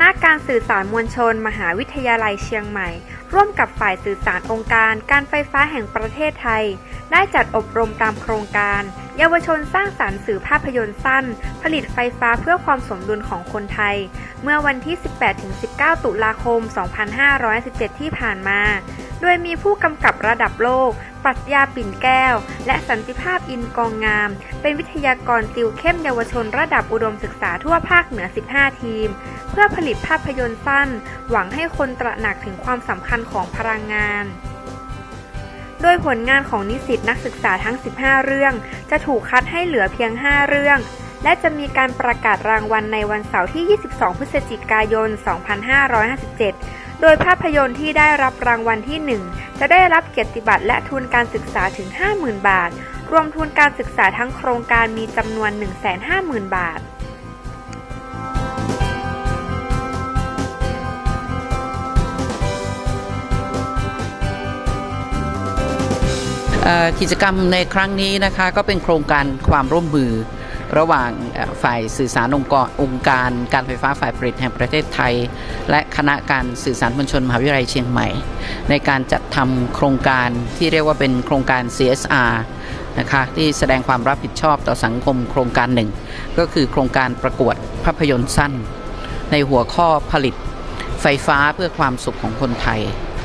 ณะการสื่อสารมวลชน มหาวิทยาลัยเชียงใหม่ ร่วมกับฝ่ายสื่อสารองค์การ การไฟฟ้าแห่งประเทศไทย ได้จัดอบรมตามโครงการ เยาวชนสร้างสรรค์สื่อภาพยนตร์สั้น ผลิตไฟฟ้าเพื่อความสมดุลของคนไทย เมื่อวันที่ 18-19 ตุลาคม 2517 ที่ผ่านมา โดยมีผู้กำกับระดับโลก ปรัชญาปิ่นแก้ว และสันติภาพอินกองงาม เป็นวิทยากรติวเข้มเยาวชนระดับอุดมศึกษาทั่วภาคเหนือ 15 ทีม เพื่อผลิตภาพยนตร์สั้น หวังให้คนตระหนักถึงความสำคัญของพลังงาน ดยผลงานของนิสิตนักศึกษาทั้ง 15 เรื่อง จะถูกคัดให้เหลือเพียง 5 เรื่อง และจะมีการประกาศรางวัลในวันเสาร์ที่ 22 พฤศจิกายน 2557 โดยภาพยนตร์ที่ได้รับรางวัลที่ 1 จะได้รับเกียรติบัตรและทุนการศึกษาถึง 50,000 บาท รวมทุนการศึกษาทั้งโครงการมีจำนวน 150,000 บาท กิจกรรมในครั้งนี้นะคะก็เป็นโครงการความร่วมมือ ระหว่างฝ่ายสื่อสารองค์กรองค์การ การไฟฟ้าฝ่ายผลิตแห่งประเทศไทย และคณะการสื่อสารมวลชนมหาวิทยาลัยเชียงใหม่ ในการจัดทำโครงการที่เรียกว่าเป็นโครงการ CSR นะคะที่แสดงความรับผิดชอบต่อสังคมโครงการหนึ่ง ก็คือโครงการประกวดภาพยนตร์สั้น ในหัวข้อผลิตไฟฟ้าเพื่อความสุขของคนไทย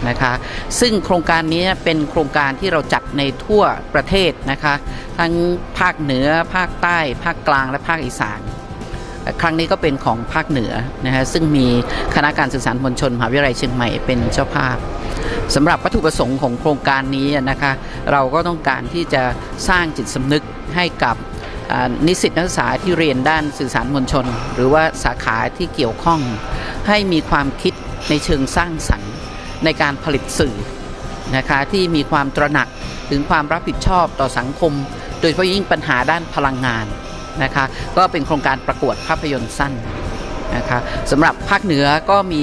นะคะซึ่งโครงการนี้เป็นโครงการที่เราจัดในทั่วประเทศนะคะทั้งภาคเหนือภาคใต้ ภาคกลางและภาคอีสานครั้งนี้ก็เป็นของภาคเหนือนะฮะซึ่งมีคณะการสื่อสารมวลชนมหาวิทยาลัยเชียงใหม่เป็นเจ้าภาพสำหรับวัตถุประสงค์ของโครงการนี้นะคะเราก็ต้องการที่จะสร้างจิตสำนึกให้กับนิสิตนักศึกษาที่เรียนด้านสื่อสารมวลชน หรือว่าสาขาที่เกี่ยวข้อง ให้มีความคิดในเชิงสร้างสรรค์ ในการผลิตสื่อนะคะที่มีความตระหนักถึงความรับผิดชอบต่อสังคม โดยเฉพาะยิ่งปัญหาด้านพลังงานนะคะก็เป็นโครงการประกวดภาพยนตร์สั้นนะคะสำหรับภาคเหนือก็มี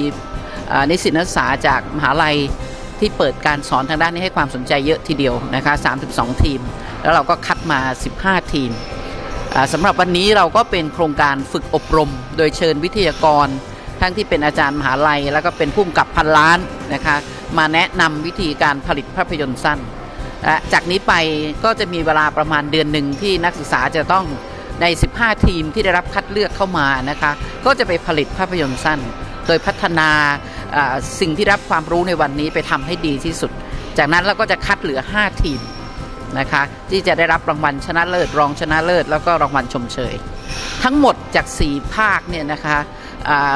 นิสิตนักศึกษาจากมหาลัยที่เปิดการสอนทางด้านนี้ให้ความสนใจเยอะทีเดียวนะคะ32 ทีม แล้วเราก็คัดมา 15 ทีมสำหรับวันนี้เราก็เป็นโครงการฝึกอบรม โดยเชิญวิทยากร ทั้งที่เป็นอาจารย์มหาลัย แล้วก็เป็นผู้กำกับพันล้านนะคะมาแนะนำวิธีการผลิตภาพยนตร์สั้นและจากนี้ไปก็จะมีเวลาประมาณเดือนหนึ่งที่นักศึกษาจะต้องใน 15 ทีมที่ได้รับคัดเลือกเข้ามานะคะก็จะไปผลิตภาพยนตร์สั้น โดยพัฒนาสิ่งที่รับความรู้ในวันนี้ไปทำให้ดีที่สุด จากนั้นเราก็จะคัดเหลือ 5 ทีมนะคะที่จะได้รับรางวัลชนะเลิศ รองชนะเลิศ แล้วก็รางวัลชมเชย ทั้งหมดจาก 4 ภาคเนี่ยนะคะ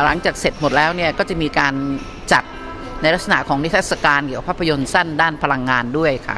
หลังจากเสร็จหมดแล้วเนี่ยก็จะมีการจัดในลักษณะของนิทรรศการเกี่ยวกับภาพยนตร์สั้นด้านพลังงานด้วยค่ะ